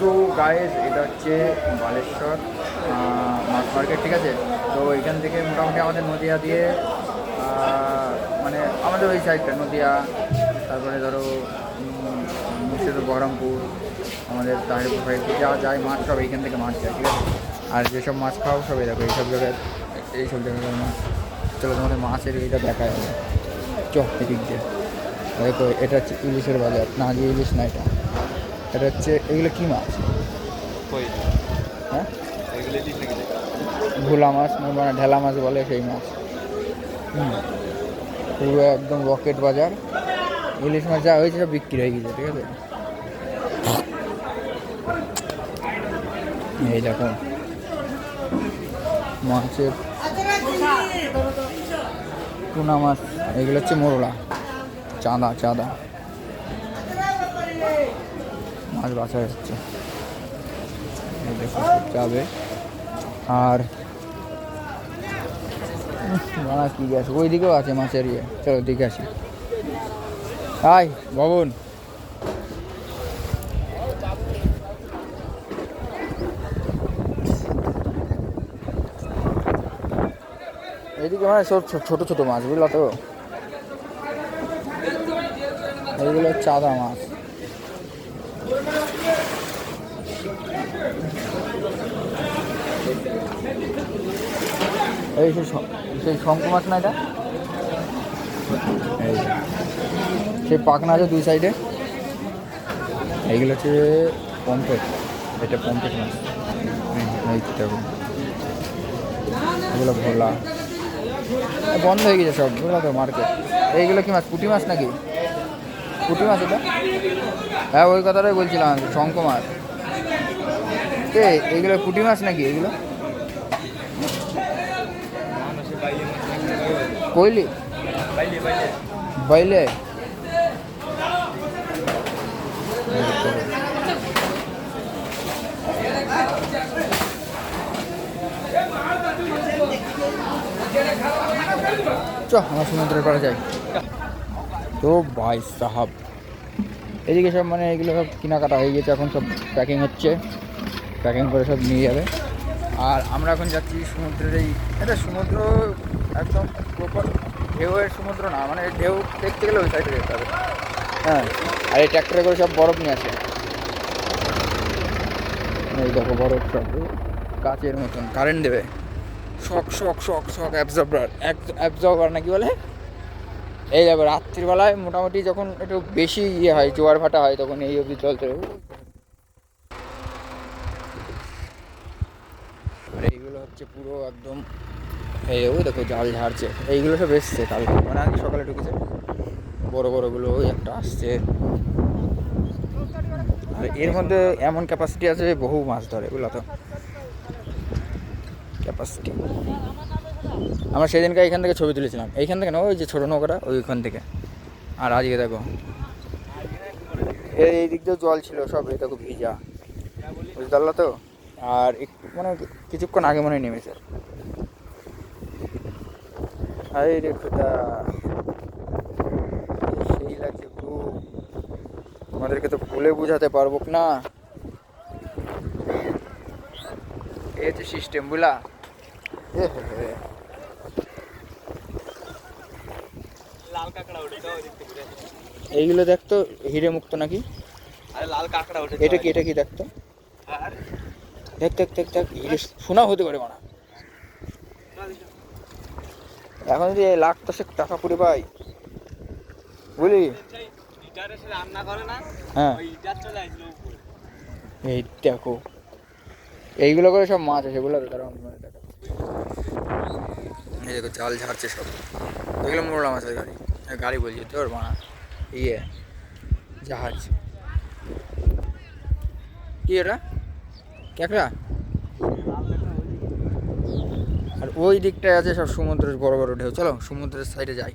So guys এটা হচ্ছে বালেশ্বর মাছ market ঠিক আছে? তো এখান থেকে মোটামুটি আমাদের নদিয়া দিয়ে মানে আমাদের ওই সাইডটা নদিয়া, তারপরে ধরো মুর্শিদাবাদ, বহরমপুর, আমাদের তাহিরপুর যা যায় মাছ সব এইখান থেকে মাছ যায়, ঠিক আছে? আর যেসব মাছ খাও, সবই দেখো, এইসব জায়গায় এইসব জায়গায় মাছ চলো তোমাদের মাছের এইটা দেখা যাবে চ, এদিক দিয়ে। দেখো, এটা হচ্ছে ইলিশের বাজার। না, যে ইলিশ না, এটা। এটা হচ্ছে এগুলো কী মাছ? হ্যাঁ? ভোলা মাছ মানে ঢেলা মাছ বলে সেই মাছ। হুম। পুরো একদম রকেট বাজার। ইলিশ মাছ যা হয়েছে সব বিক্রি হয়ে গেছে ঠিক আছে? এই দেখো। মাছের টুনা মাছ এগুলো হচ্ছে মোরলা। চাঁদা চাঁদা। মাছ বাছা দেখো যাবে। আর মাছ কি গেছে ওই দিকেও আছে মাছের ইয়ে। চলো দিকে আসি। হাই ভবন। এইদিকে মানে সব ছোট ছোট মাছ, বুঝলো তো? এইগুলো চাদা মাছ। এই সেই সেই শঙ্খ মাছ না এটা? এই সেই পাখনা আছে দুই সাইডে। এইগুলো হচ্ছে পম্পেট এটা পম্পেট মাছ। এগুলো ভোলা। বন্ধ হয়ে গেছে সব। বুঝলা তো মার্কেট এইগুলো কি মাছ? পুঁটি মাছ নাকি? পুঁটি মাছ এটা? হ্যাঁ ওই কথাটাই বলছিলাম আমি শঙ্খ মাছ। এ এইগুলো পুঁটি মাছ নাকি, এগুলো? কইলি? বাইলে। চ, আমার সমুদ্রের পাড়ে যাই। তো ভাই সাহাব। এদিকে সব মানে এগুলো সব কেনাকাটা হয়ে গেছে, এখন সব প্যাকিং হচ্ছে। প্যাকিং করে সব নিয়ে যাবে। আর আমরা এখন যাচ্ছি সমুদ্রের এই এটা সমুদ্র একদম প্রপার ঢেউয়ের সমুদ্র না মানে ঢেউ দেখতে গেলে ওই সাইডে যেতে হবে। হ্যাঁ আর এই ট্র্যাক্টরে করে সব বরফ নিয়ে আসে। এই দেখো বরফ সব কাচের মতন কারেন্ট দেবে। Shock shock shock shock absorber absorber না কি বলে? এই দেখো রাত্রিবেলায় মোটামুটি যখন একটু বেশি ইয়ে হয়, জোয়ার ভাটা হয়, তখন এই অবধি চলতে। আর এইগুলো হচ্ছে পুরো একদম এই ওই দেখো জাল ঝাড়ছে। এইগুলো সব এসছে কালকে। মানে আজকে সকালে ঢুকেছে। বড় বড়গুলো ওই একটা আসছে। আর এর মধ্যে এমন ক্যাপাসিটি আছে বহু মাছ ধরে এগুলো তো? ক্যাপাসিটি আমরা সেদিনকে এখান থেকে ছবি তুলেছিলাম। এইখান থেকে না, ওই যে ছোটো নৌকাটা, ওইখান থেকে। আর আজকে দেখো, এই দিক দিয়ে জল ছিল সব এই দেখো ভিজা। বুঝতে পারল তো? আর একটু মানে কিছুক্ষণ আগে মনে নেমেছে। আরে রে খোদা। সেই লাগছে আমাদেরকে তো বলে বোঝাতে পারব না? এই হচ্ছে সিস্টেম বুঝলা? এইগুলো দেখতো হিরে মুক্ত নাকি লাল কাঁকড়া উঠেছে এটা কি এটা কি দেখতো? দেখ দেখ দেখ দেখ হিরে শোনা হতে পারে মানা এখন যদি লাখ দশেক টাকা পুরে পাই বুঝলি? রান্না করে না হ্যাঁ। এই দেখো এইগুলো করে সব মাছ আছে মানে দেখা এই দেখো, জাল ঝাড়ছে সব। দেখলাম মোড়লা আছে গাড়ি। গাড়ি বলছি, তোর মানা। ইয়ে জাহাজ। কি এটা? ক্যাকড়া? আর ওই দিকটায় আছে সব সমুদ্রের বড় বড় ঢেউ। চলো, সমুদ্রের সাইডে যাই।